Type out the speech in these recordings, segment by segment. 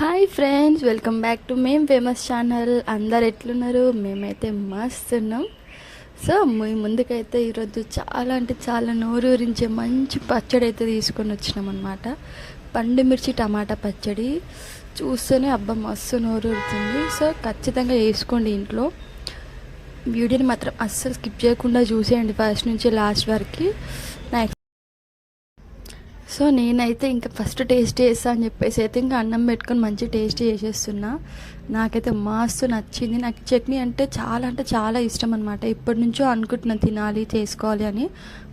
Hi friends welcome back to మేం famous channel అందరు ఎట్లున్నారు? మేమైతే మస్త్ ఉన్నాం సో మీ ముందుకైతే ఈరోజు చాలా అంటే చాలా నోరూరించే మంచి పచ్చడి అయితే తీసుకొని వచ్చినాం అనమాట పండు మిర్చి టమాటా పచ్చడి. చూస్తేనే అబ్బా మస్తు నోరూరుతుంది. సో ఖచ్చితంగా వేసుకోండి ఇంట్లో. వీడియోని మాత్రం అస్సలు స్కిప్ చేయకుండా చూసేయండి ఫస్ట్ నుంచి లాస్ట్ వరకు. నా సో నేనైతే ఇంకా ఫస్ట్ టేస్ట్ చేస్తా అని చెప్పేసి అయితే ఇంకా అన్నం పెట్టుకొని మంచి టేస్ట్ చేసేస్తున్నా. నాకైతే మస్తు నచ్చింది. నాకు చట్నీ అంటే చాలా అంటే చాలా ఇష్టం అనమాట ఇప్పటి నుంచో అనుకుంటున్నాను తినాలి చేసుకోవాలి అని.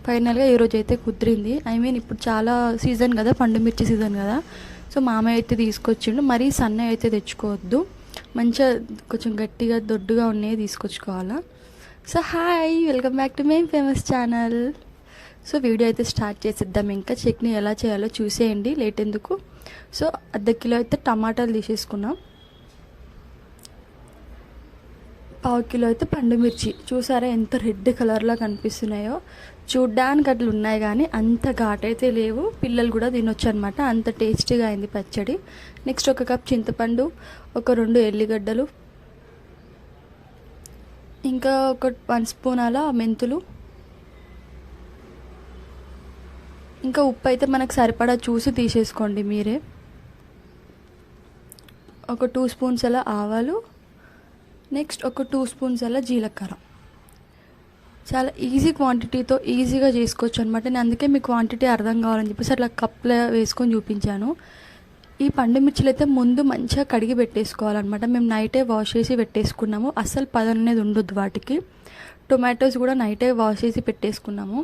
ఫైనల్గా ఈరోజు అయితే కుదిరింది. ఐ మీన్ ఇప్పుడు చాలా సీజన్ కదా పండు మిర్చి సీజన్ కదా. సో మామయ్య అయితే తీసుకొచ్చిండు. మరీ సన్న అయితే తెచ్చుకోవద్దు. మంచిగా కొంచెం గట్టిగా దొడ్డుగా ఉన్నాయి తీసుకొచ్చుకోవాలా. So hi welcome back to my famous channel so video అయితే స్టార్ట్ చేసేద్దాం. ఇంకా చట్నీ ఎలా చేయాలో చూసేయండి. లేట్ ఎందుకు? సో అర్ధ కిలో అయితే టమాటాలు తీసేసుకున్నాం. పావు కిలో అయితే పండుమిర్చి. చూసారా ఎంత రెడ్ కలర్లో కనిపిస్తున్నాయో. చూడ్డానికి అట్లా ఉన్నాయి కానీ అంత ఘాటైతే అయితే లేవు. పిల్లలు కూడా తినొచ్చు అనమాట అంత టేస్టీగా అయింది పచ్చడి. నెక్స్ట్ ఒక కప్ చింతపండు ఒక రెండు ఎల్లిగడ్డలు ఇంకా ఒక వన్ స్పూన్ అలా మెంతులు. ఇంకా ఉప్పు అయితే మనకు సరిపడా చూసి తీసేసుకోండి మీరే. ఒక టూ స్పూన్స్ అలా ఆవాలు. నెక్స్ట్ ఒక టూ స్పూన్స్ అలా జీలకర్ర. చాలా ఈజీ క్వాంటిటీతో ఈజీగా చేసుకోవచ్చు అనమాట నేను అందుకే మీ క్వాంటిటీ అర్థం కావాలని చెప్పేసి అట్లా కప్లో వేసుకొని చూపించాను. ఈ పండుమిర్చిలు అయితే ముందు మంచిగా కడిగి పెట్టేసుకోవాలన్నమాట. మేము నైటే వాష్ చేసి పెట్టేసుకున్నాము. అస్సలు పదం అనేది ఉండొద్దు వాటికి. టొమాటోస్ కూడా నైటే వాష్ చేసి పెట్టేసుకున్నాము.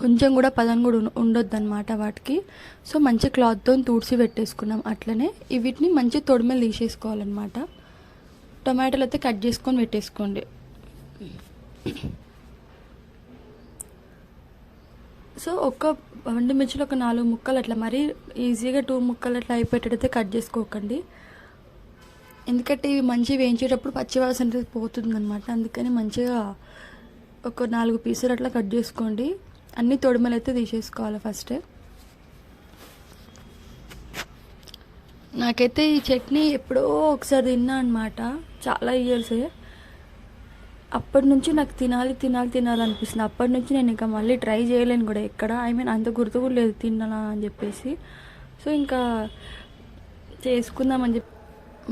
కొంచెం కూడా పదం కూడా ఉండొద్దు అనమాట వాటికి. సో మంచి క్లాత్తో తుడిచి పెట్టేసుకున్నాం అట్లనే. వీటిని మంచి తొడిమలు తీసేసుకోవాలన్నమాట. టొమాటోలు అయితే కట్ చేసుకొని పెట్టేసుకోండి. సో ఒక్క వండి మిర్చిలో ఒక నాలుగు ముక్కలు అట్లా మరీ ఈజీగా టూ ముక్కలు అట్లా అయిపోయేటట్టయితే కట్ చేసుకోకండి. ఎందుకంటే ఇవి మంచిగా వేయించేటప్పుడు పచ్చివాసన పోతుంది అనమాట అందుకని మంచిగా ఒక నాలుగు పీసులు అట్లా కట్ చేసుకోండి. అన్ని తొడుమలు అయితే తీసేసుకోవాలి ఫస్ట్ నాకైతే ఈ చట్నీ ఎప్పుడో ఒకసారి తిన్నా అనమాట చాలా ఇయర్స్ అప్పటి నుంచి నాకు తినాలి తినాలి తినాలి అనిపిస్తుంది. అప్పటి నుంచి నేను ఇంకా మళ్ళీ ట్రై చేయలేను కూడా ఎక్కడ. ఐ మీన్ అంత గుర్తు కూడా లేదు తినాలా అని చెప్పేసి. సో ఇంకా చేసుకుందామని చెప్పి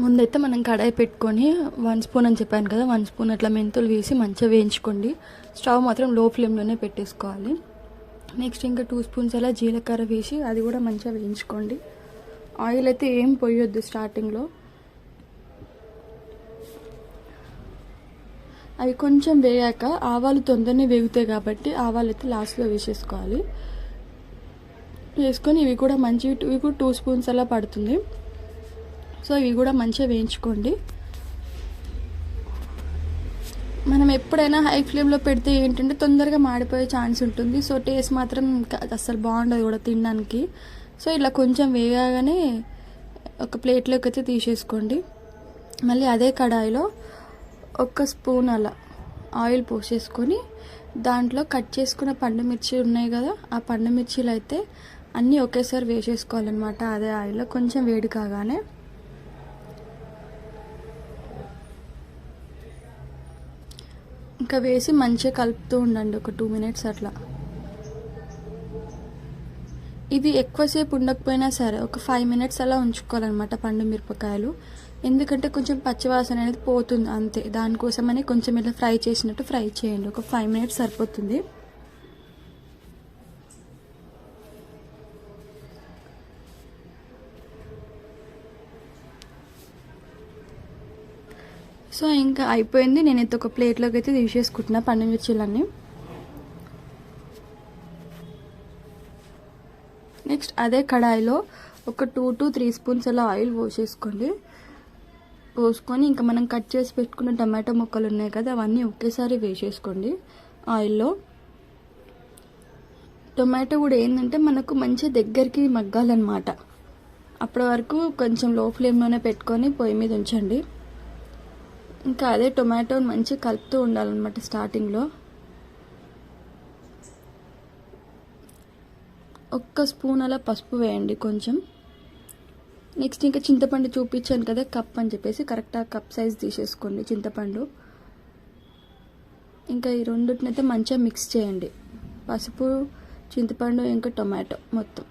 ముందైతే మనం కడాయి పెట్టుకొని వన్ స్పూన్ అని చెప్పాను కదా వన్ స్పూన్ అట్లా మెంతులు వేసి మంచిగా వేయించుకోండి. స్టవ్ మాత్రం లో ఫ్లేమ్లోనే పెట్టేసుకోవాలి. నెక్స్ట్ ఇంకా టూ స్పూన్స్ అలా జీలకర్ర వేసి అది కూడా మంచిగా వేయించుకోండి. ఆయిల్ అయితే ఏం పోయొద్దు స్టార్టింగ్లో అవి కొంచెం వేయాక ఆవాలు తొందరనే వేగుతాయి కాబట్టి ఆవాలు అయితే లాస్ట్లో వేసేసుకోవాలి. వేసుకొని ఇవి కూడా మంచి ఇవి కూడా టూ స్పూన్స్ అలా పడుతుంది. సో ఇవి కూడా మంచిగా వేయించుకోండి. మనం ఎప్పుడైనా హై ఫ్లేమ్లో పెడితే ఏంటంటే తొందరగా మాడిపోయే ఛాన్స్ ఉంటుంది. సో టేస్ట్ మాత్రం అసలు బాగుండదు కూడా తినడానికి. సో ఇలా కొంచెం వేయగానే ఒక ప్లేట్లోకి అయితే తీసేసుకోండి. మళ్ళీ అదే కడాయిలో ఒక స్పూన్ అలా ఆయిల్ పోసేసుకొని దాంట్లో కట్ చేసుకున్న పండు మిర్చి ఉన్నాయి కదా ఆ పండు మిర్చీలు అయితే అన్నీ ఒకేసారి వేసేసుకోవాలన్నమాట అదే ఆయిల్లో. కొంచెం వేడి కాగానే ఇంకా వేసి మంచిగా కలుపుతూ ఉండండి ఒక టూ మినిట్స్ అట్లా. ఇది ఎక్కువసేపు ఉండకపోయినా సరే ఒక ఫైవ్ మినిట్స్ అలా ఉంచుకోవాలన్నమాట పండు మిరపకాయలు. ఎందుకంటే కొంచెం పచ్చివాసన అనేది పోతుంది అంతే. దానికోసమని కొంచెం ఇట్లా ఫ్రై చేసినట్టు ఫ్రై చేయండి. ఒక ఫైవ్ మినిట్స్ సరిపోతుంది. సో ఇంకా అయిపోయింది. నేనైతే ఒక ప్లేట్లోకి అయితే తీసేసుకుంటున్నా పండు మిర్చీలన్నీ. నెక్స్ట్ అదే కడాయిలో ఒక టూ టు త్రీ స్పూన్స్ అలా ఆయిల్ పోసేసుకోండి. పోసుకొని ఇంకా మనం కట్ చేసి పెట్టుకున్న టమాటో ముక్కలు ఉన్నాయి కదా అవన్నీ ఒకేసారి వేసేసుకోండి ఆయిల్లో. టొమాటో కూడా ఏంటంటే మనకు మంచి దగ్గరికి మగ్గాలన్నమాట. అప్పటి వరకు కొంచెం లో ఫ్లేమ్లోనే పెట్టుకొని పొయ్యి మీద ఉంచండి. ఇంకా అదే టొమాటో మంచి కలుపుతూ ఉండాలన్నమాట స్టార్టింగ్లో. ఒక్క స్పూన్ అలా పసుపు వేయండి కొంచెం. నెక్స్ట్ ఇంకా చింతపండు చూపించాను కదా కప్ అని చెప్పేసి కరెక్ట్గా కప్ సైజ్ తీసేసుకోండి చింతపండు. ఇంకా ఈ రెండింటినైతే మంచిగా మిక్స్ చేయండి. పసుపు చింతపండు ఇంకా టొమాటో మొత్తం.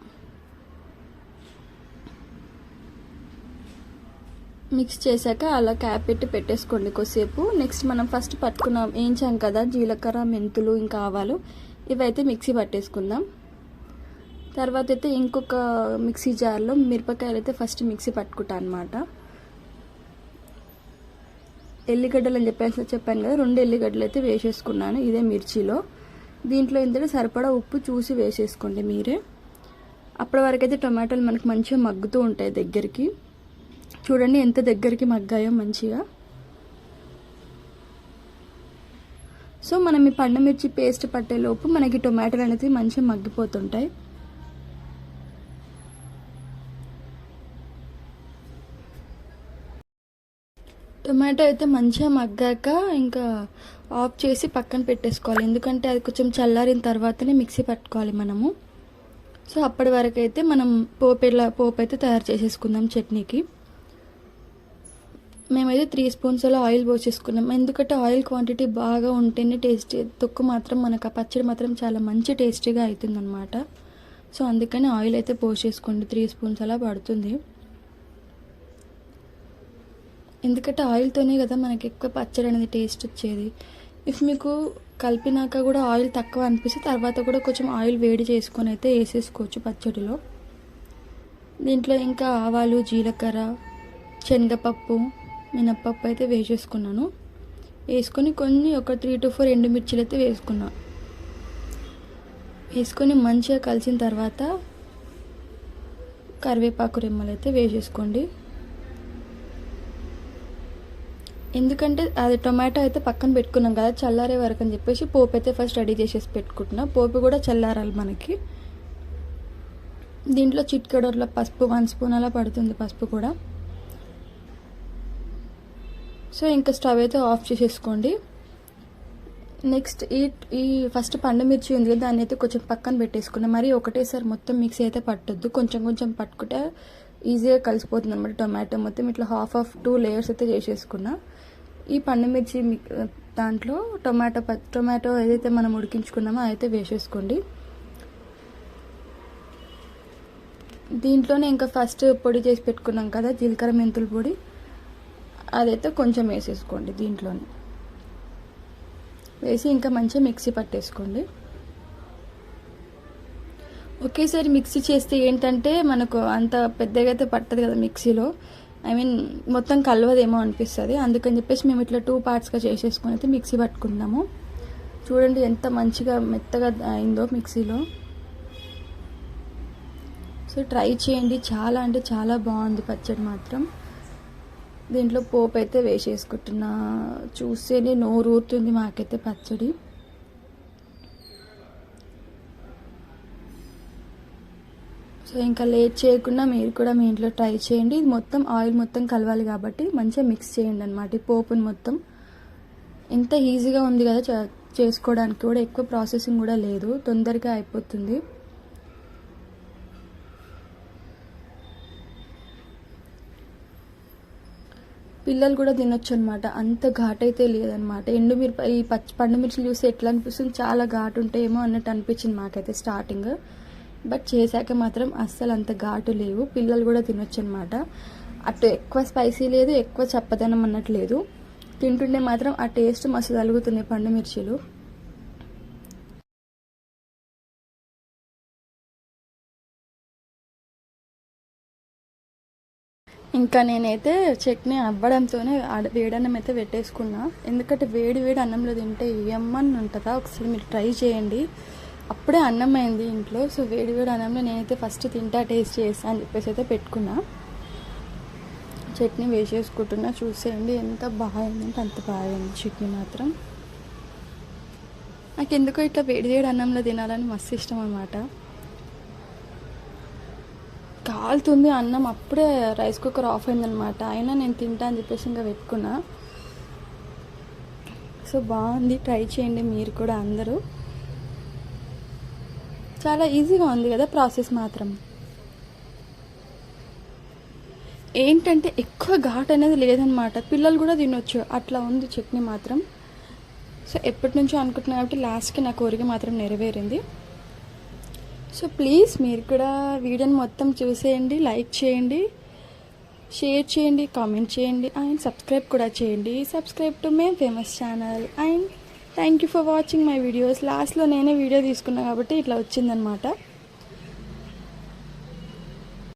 మిక్స్ చేశాక అలా క్యాప్ పెట్టి పెట్టేసుకోండి కొద్దిసేపు. నెక్స్ట్ మనం ఫస్ట్ పట్టుకున్నాం. వేయించాం కదా? జీలకర్ర మెంతులు ఇంకా ఆవాలు. ఇవైతే మిక్సీ పట్టేసుకుందాం. తర్వాత అయితే ఇంకొక మిక్సీ జార్లో మిరపకాయలు అయితే ఫస్ట్ మిక్సీ పట్టుకుంటా అనమాట ఎల్లిగడ్డలు అని చెప్పేసి చెప్పాను కదా రెండు ఎల్లిగడ్డలు అయితే వేసేసుకున్నాను ఇదే మిర్చిలో. దీంట్లో ఏంటంటే సరిపడా ఉప్పు చూసి వేసేసుకోండి మీరే. అప్పటి వరకు అయితే టొమాటోలు మనకు మంచిగా మగ్గుతూ ఉంటాయి దగ్గరికి. చూడండి ఎంత దగ్గరికి మగ్గాయో మంచిగా. సో మనం ఈ పండుమిర్చి పేస్ట్ పట్టేలోపు మనకి టొమాటోలు అనేది మంచిగా మగ్గిపోతుంటాయి. టొమాటో అయితే మంచిగా మగ్గాక ఇంకా ఆఫ్ చేసి పక్కన పెట్టేసుకోవాలి. ఎందుకంటే అది కొంచెం చల్లారిన తర్వాతనే మిక్సీ పట్టుకోవాలి మనము. సో అప్పటి వరకు అయితే మనం పోపు పోపు అయితే తయారు చేసేసుకుందాం చట్నీకి. మేమైతే త్రీ స్పూన్స్ అలా ఆయిల్ పోసేసుకున్నాం. ఎందుకంటే ఆయిల్ క్వాంటిటీ బాగా ఉంటేనే టేస్టీ తొక్కు మాత్రం మనకు ఆ పచ్చడి మాత్రం చాలా మంచి టేస్టీగా అవుతుందన్నమాట సో అందుకని ఆయిల్ అయితే పోసేసుకోండి. త్రీ స్పూన్స్ అలా పడుతుంది. ఎందుకంటే ఆయిల్తోనే కదా మనకి ఎక్కువ పచ్చడి అనేది టేస్ట్ వచ్చేది. ఇఫ్ మీకు కలిపినాక కూడా ఆయిల్ తక్కువ అనిపిస్తే తర్వాత కూడా కొంచెం ఆయిల్ వేడి చేసుకొని అయితే వేసేసుకోవచ్చు పచ్చడిలో. దీంట్లో ఇంకా ఆవాలు జీలకర్ర శనగపప్పు మినప్పప్పు అయితే వేసేసుకున్నాను. వేసుకొని కొన్ని ఒక త్రీ టు ఫోర్ ఎండుమిర్చిలు అయితే వేసుకున్నా. వేసుకొని మంచిగా కలిసిన తర్వాత కరివేపాకు రెమ్మలు అయితే వేసేసుకోండి. ఎందుకంటే అది టొమాటో అయితే పక్కన పెట్టుకున్నాం కదా చల్లారే వరకు అని చెప్పేసి పోపు అయితే ఫస్ట్ రెడీ చేసేసి పెట్టుకుంటున్నా. పోపు కూడా చల్లారాలి మనకి. దీంట్లో చిట్కడోర్లో పసుపు వన్ స్పూన్ అలా పడుతుంది పసుపు కూడా. సో ఇంకా స్టవ్ అయితే ఆఫ్ చేసేసుకోండి. నెక్స్ట్ ఈ ఈ ఫస్ట్ పండుమిర్చి ఉంది కదా దాన్ని అయితే కొంచెం పక్కన పెట్టేసుకున్నాం. మరి ఒకటేసారి మొత్తం మిక్సీ అయితే పట్టొద్దు. కొంచెం కొంచెం పట్టుకుంటే ఈజీగా కలిసిపోతుంది అనమాట టొమాటో మొత్తం. ఇట్లా హాఫ్ ఆఫ్ టూ లేయర్స్ అయితే చేసేసుకున్నా. ఈ పండుమిర్చి దాంట్లో టొమాటో టొమాటో ఏదైతే మనం ఉడికించుకున్నామో అయితే వేసేసుకోండి. దీంట్లోనే ఇంకా ఫస్ట్ పొడి చేసి పెట్టుకున్నాం కదా జీలకర్ర మెంతుల పొడి. అదైతే కొంచెం వేసేసుకోండి దీంట్లోనే. వేసి ఇంకా మంచిగా మిక్సీ పట్టేసుకోండి. ఒకేసారి మిక్సీ చేస్తే ఏంటంటే మనకు అంత పెద్దగా అయితే పట్టదు కదా మిక్సీలో. ఐ మీన్ మొత్తం కలవదేమో అనిపిస్తుంది. అందుకని చెప్పేసి మేము ఇట్లా టూ పార్ట్స్గా చేసేసుకొని అయితే మిక్సీ పట్టుకుంటున్నాము చూడండి ఎంత మంచిగా మెత్తగా అయిందో మిక్సీలో. సో ట్రై చేయండి. చాలా అంటే చాలా బాగుంది పచ్చడి మాత్రం. దీంట్లో పోపు అయితే వేసేసుకుంటున్నా. చూస్తేనే నోరు ఊరుతుంది మాకైతే పచ్చడి. సో ఇంకా లేట్ చేయకుండా మీరు కూడా మీ ఇంట్లో ట్రై చేయండి. ఇది మొత్తం ఆయిల్ మొత్తం కలవాలి కాబట్టి మంచిగా మిక్స్ చేయండి అనమాట ఈ పోపుని మొత్తం. ఎంత ఈజీగా ఉంది కదా చేసుకోవడానికి కూడా ఎక్కువ ప్రాసెసింగ్ కూడా లేదు. తొందరగా అయిపోతుంది. పిల్లలు కూడా తినొచ్చు అనమాట అంత ఘాట్ అయితే లేదనమాట ఎండు మిరప ఈ పచ్చి పండు మిర్చిలు చూస్తే ఎట్లా అనిపిస్తుంది? చాలా ఘాటు ఉంటాయేమో అన్నట్టు అనిపించింది మాకైతే స్టార్టింగ్ బట్ చేశాక మాత్రం అస్సలు అంత ఘాటు లేవు. పిల్లలు కూడా తినొచ్చు అనమాట అటు ఎక్కువ స్పైసీ లేదు ఎక్కువ చప్పదనం అన్నట్లేదు తింటుంటే మాత్రం ఆ టేస్ట్ మస్తు తలుగుతుంది పండుమిర్చిలు ఇంకా నేనైతే చట్నీ అవ్వడంతోనే వేడన్నం అయితే పెట్టేసుకున్నా. ఎందుకంటే వేడి వేడి అన్నంలో తింటే ఏమని ఉంటుందా? ఒకసారి మీరు ట్రై చేయండి. అప్పుడే అన్నం అయింది ఇంట్లో. సో వేడి వేడి అన్నంలో నేనైతే ఫస్ట్ తింటా టేస్ట్ చేస్తా అని చెప్పేసి అయితే పెట్టుకున్నా. చట్నీ వేసేసుకుంటున్నా. చూసేయండి ఎంత బాగుందంటే అంత బాగుంది చట్నీ మాత్రం. నాకు ఎందుకో ఇట్లా వేడి వేడి అన్నంలో తినాలని మస్తు ఇష్టం అనమాట కాలుతుంది అన్నం అప్పుడే రైస్ కుక్కర్ ఆఫ్ అయిందనమాట. అయినా నేను తింటా అని చెప్పేసి ఇంకా పెట్టుకున్నా సో బాగుంది ట్రై చేయండి మీరు కూడా అందరూ. చాలా ఈజీగా ఉంది కదా ప్రాసెస్ మాత్రం. ఏంటంటే ఎక్కువ ఘాట్ అనేది లేదనమాట. పిల్లలు కూడా తినొచ్చు అట్లా ఉంది చట్నీ మాత్రం. సో ఎప్పటి నుంచో అనుకుంటున్నా కాబట్టి లాస్ట్కి నా కోరిక మాత్రం నెరవేరింది. సో ప్లీజ్ మీరు కూడా వీడియోని మొత్తం చూసేయండి లైక్ చేయండి షేర్ చేయండి కామెంట్ చేయండి అండ్ సబ్స్క్రైబ్ కూడా చేయండి. Subscribe to my famous channel. And thank you for watching my videos లాస్ట్లో నేనే వీడియో తీసుకున్నా కాబట్టి ఇట్లా వచ్చిందనమాట